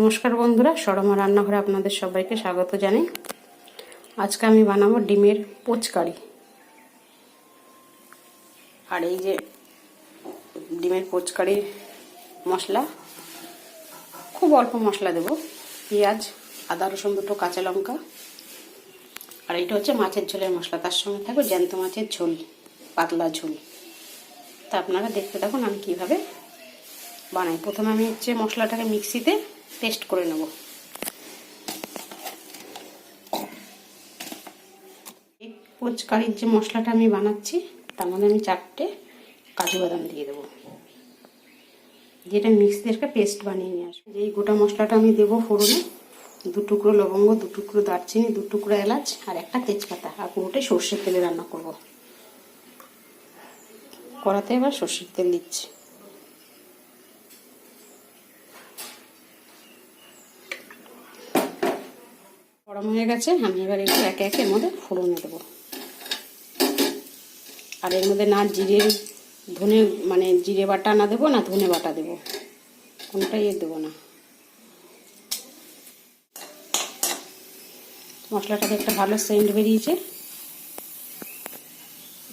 নমস্কার বন্ধুরা, সরমা রান্নাঘরে আপনাদের সবাইকে স্বাগত জানাই। আজকে আমি বানাবো ডিমের পোচকারি আর এই যে ডিমের পোচকারির মশলা, খুব অল্প মশলা দেব। পেঁয়াজ, আদা, রসুন দুটো, কাঁচা লঙ্কা। আর এইটা হচ্ছে মাছের ঝোলের মশলা, তার সঙ্গে থাকবে জ্যান্ত মাছের ঝোল, পাতলা ঝোল। তা আপনারা দেখতে থাকুন আমি কীভাবে বানাই। প্রথমে আমি হচ্ছে মশলাটাকে মিক্সিতে পেস্ট করে নেব। এই পোচকারির যে মশলাটা আমি বানাচ্ছি, তার মধ্যে আমি চারটে কাজু বাদাম দিয়ে দেবো। যেটা মিক্স দিয়ে পেস্ট বানিয়ে নিয়ে আসব। এই গোটা মশলাটা আমি দেবো ফোড়নে, দু টুকরো লবঙ্গ, দু টুকরো দারচিনি, দু টুকরো এলাচ আর একটা তেজপাতা আর পুরোটাই সর্ষের তেলে রান্না করব। কড়াতে এবার সর্ষের তেল দিচ্ছি। গরম হয়ে গেছে, আমি এবার একটু একে একে এর মধ্যে ফোড়নে দেবো। আর এর মধ্যে না জিরে, ধনে মানে জিরে বাটা না দেবো, না ধনে বাটা দেবো। কোনটাই এর দেবো না। মশলাটাতে একটা ভালো সেন্ট বেরিয়েছে।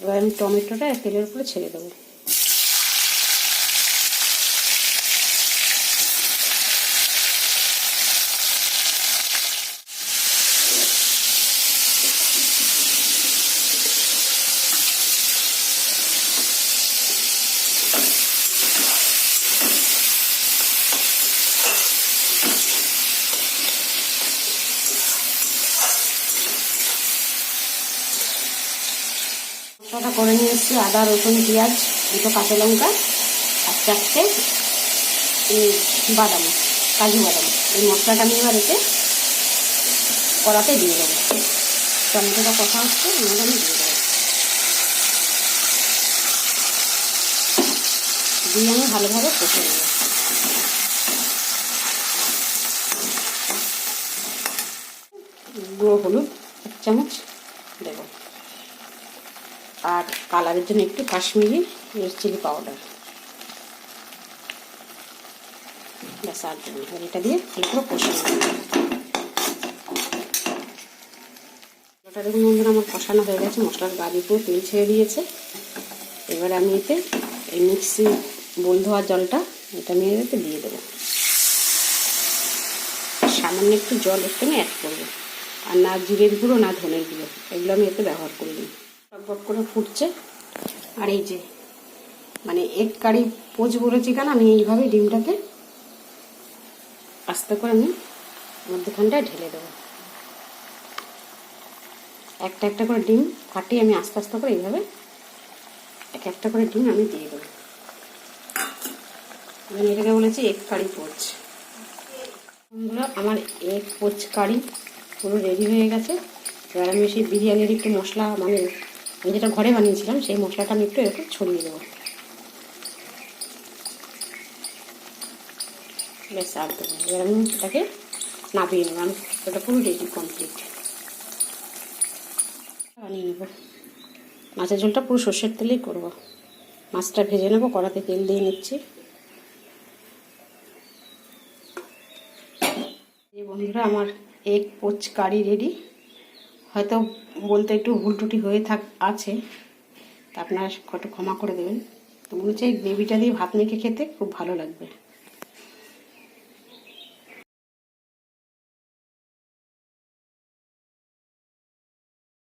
এবার আমি টমেটোটা তেলের উপরে ছেড়ে দেবো। মশলাটা করে নিয়ে এসেছি আদা, রসুন, পেঁয়াজ, দুটো কাঁচা লঙ্কা, আর চারটে বাদাম, কাজু বাদাম। এই মশলাটা আমি এবার এতে কড়াতে দিয়ে দেবো। টমেটোটা কষা হচ্ছে, এবার আমি দিয়ে দেবো। দিয়ে আমি ভালোভাবে কষে নেব। গুঁড়ো হলুদ, এক চামচ দেবো। আর কালারের জন্য একটু কাশ্মীরি চিলি পাউডার। ব্যাস, আর এটা দিয়ে ভালো করে কষে মশলাটা দেখুন বন্ধুরা আমার কষানো হয়ে গেছে, মশলার গাড়ি পুরো তেল ছেড়ে দিয়েছে। এবার আমি এতে এই মিক্সি বন্ধ হওয়ার জলটা এটা আমি এতে দিয়ে দেবো। সামান্য একটু জল একটু অ্যাড করব। আর না জিরের গুঁড়ো, না ধনের গুঁড়ো, এগুলো আমি এতে ব্যবহার করিনি। টকবক করে ফুটছে। আর এই যে মানে এক কারি পোচ বলেছি কেন, আমি এইভাবে ডিমটাকে আস্তে করে আমি মধ্যখানটায় ঢেলে দেবো। একটা একটা করে ডিম ফাটিয়ে আমি আস্তে আস্তে করে এইভাবে এক একটা করে ডিম আমি দিয়ে দেবো। আমি এটাকে বলেছি এক কারি পোচ। আমার এক পোচ কারি পুরো রেডি হয়ে গেছে। এবার আমি সেই বিরিয়ানির একটু মশলা মানে আমি যেটা ঘরে বানিয়েছিলাম, সেই মশলাটা আমি একটু এরকম ছড়িয়ে দেবো। বেশ আর দেবো এবার আমি এটাকে নামিয়ে নেব। আমি ওটা পুরো রেডি কমপ্লিট বানিয়ে নেব। মাছের ঝোলটা পুরো সর্ষের তেলেই করব। মাছটা ভেজে নেব, কড়াতে তেল দিয়ে নিচ্ছি। এই বন্ধুরা, আমার এক পোচ কারি রেডি হয়তো বলতে একটু ভুল টুটি হয়ে থাক, আছে। তা আপনারা একটু ক্ষমা করে দেবেন। তো মনে হচ্ছে এই গ্রেভিটা দিয়ে ভাত মেখে খেতে খুব ভালো লাগবে।